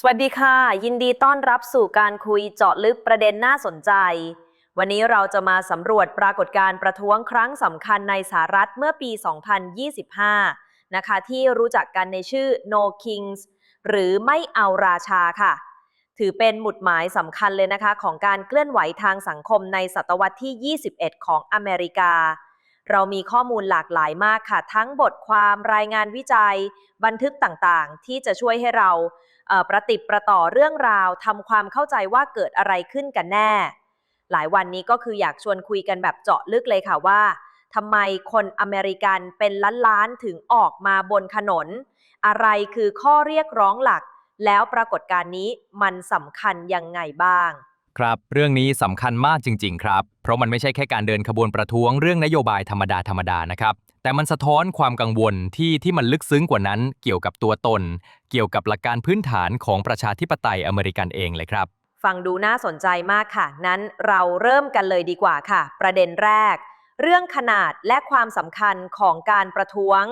สวัสดีค่ะ ยินดีต้อนรับสู่การคุยเจาะลึกประเด็นน่าสนใจ วันนี้เราจะมาสำรวจปรากฏการณ์ประท้วงครั้งสำคัญในสหรัฐเมื่อปี 2025 นะคะ ที่รู้จักกันในชื่อ No Kings หรือไม่เอาราชาค่ะ ถือเป็นหมุดหมายสำคัญเลยนะคะ ของการเคลื่อนไหวทางสังคมในศตวรรษที่ 21 ของอเมริกา เรามีข้อมูลหลากหลายมากค่ะ ทั้งบทความรายงานวิจัย บันทึกต่างๆ ที่จะช่วยให้เรา ประติดประต่อเรื่องราวทำความเข้าใจว่าเกิดอะไรขึ้นกันแน่ หลายวันนี้ก็คืออยากชวนคุยกันแบบเจาะลึกเลยค่ะว่าทำไมคนอเมริกันเป็นล้านๆถึงออกมาบนถนน อะไรคือข้อเรียกร้องหลัก แล้วปรากฏการณ์นี้มันสำคัญยังไงบ้าง ครับ เรื่องนี้สำคัญมากจริง ๆ ครับ เพราะมันไม่ใช่แค่การเดินขบวนประท้วงเรื่องนโยบายธรรมดาธรรมดานะครับ แต่มันสะท้อนความกังวลที่ที่มันลึกซึ้งกว่านั้น เกี่ยวกับตัวตน เกี่ยวกับหลักการพื้นฐานของประชาธิปไตยอเมริกันเองเลยครับ ฟังดูน่าสนใจมากค่ะ นั้นเราเริ่มกันเลยดีกว่าค่ะ ประเด็นแรก เรื่องขนาดและความสำคัญของการประท้วง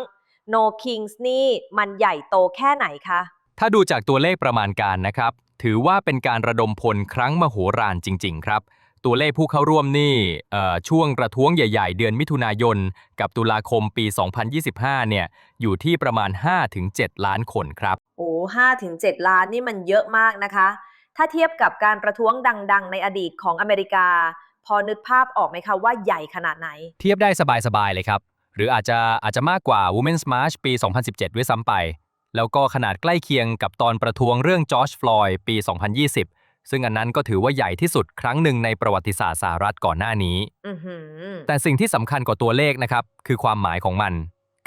No Kings นี่มันใหญ่โตแค่ไหนคะถ้าดูจากตัวเลขประมาณการนะครับ ถือว่าเป็นการระดมพลครั้งมโหฬารจริง ๆ ครับ ตัวเลขผู้เข้าร่วมนี่เอ่อช่วงประท้วงใหญ่ ๆ เดือนมิถุนายน กับตุลาคมปี 2025 เนี่ยอยู่ที่ประมาณ 5-7 ล้านคนครับ โอ้ห้าถึงเจ็ดล้านนี่มันเยอะมากนะคะ ถ้าเทียบกับการประท้วงดัง ๆ ในอดีตของอเมริกา พอนึกภาพออกไหมคะว่าใหญ่ขนาดไหน เทียบได้สบาย ๆ เลยครับ หรืออาจจะอาจจะมากกว่า Women's March ปี 2017 ด้วยซ้ำไป แล้วก็ขนาดใกล้เคียงกับตอนประท้วงเรื่องจอร์จฟลอยด์ปี 2020 ซึ่งอันนั้นก็ถือว่าใหญ่ที่สุดครั้งหนึ่งในประวัติศาสตร์สหรัฐก่อนหน้านี้อือหือแต่สิ่งที่สำคัญกว่าตัวเลขนะครับ คือความหมายของมัน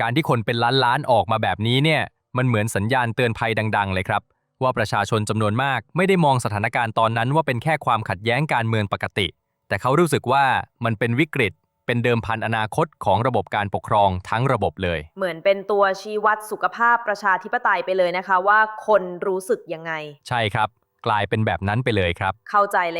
การที่คนเป็นล้านๆออกมาแบบนี้เนี่ยมันเหมือนสัญญาณเตือนภัยดัง ๆ เลยครับ ว่าประชาชนจำนวนมากไม่ได้มองสถานการณ์ตอนนั้นว่าเป็นแค่ความขัดแย้งการเมืองปกติ แต่เขารู้สึกว่ามันเป็นวิกฤต เป็นเดิมพันอนาคตของระบบการปกครองทั้งระบบเลย เหมือนเป็นตัวชี้วัดสุขภาพประชาธิปไตยไปเลยนะคะ ว่าคนรู้สึกยังไง ใช่ครับ กลายเป็นแบบนั้นไปเลยครับ เข้าใจเลย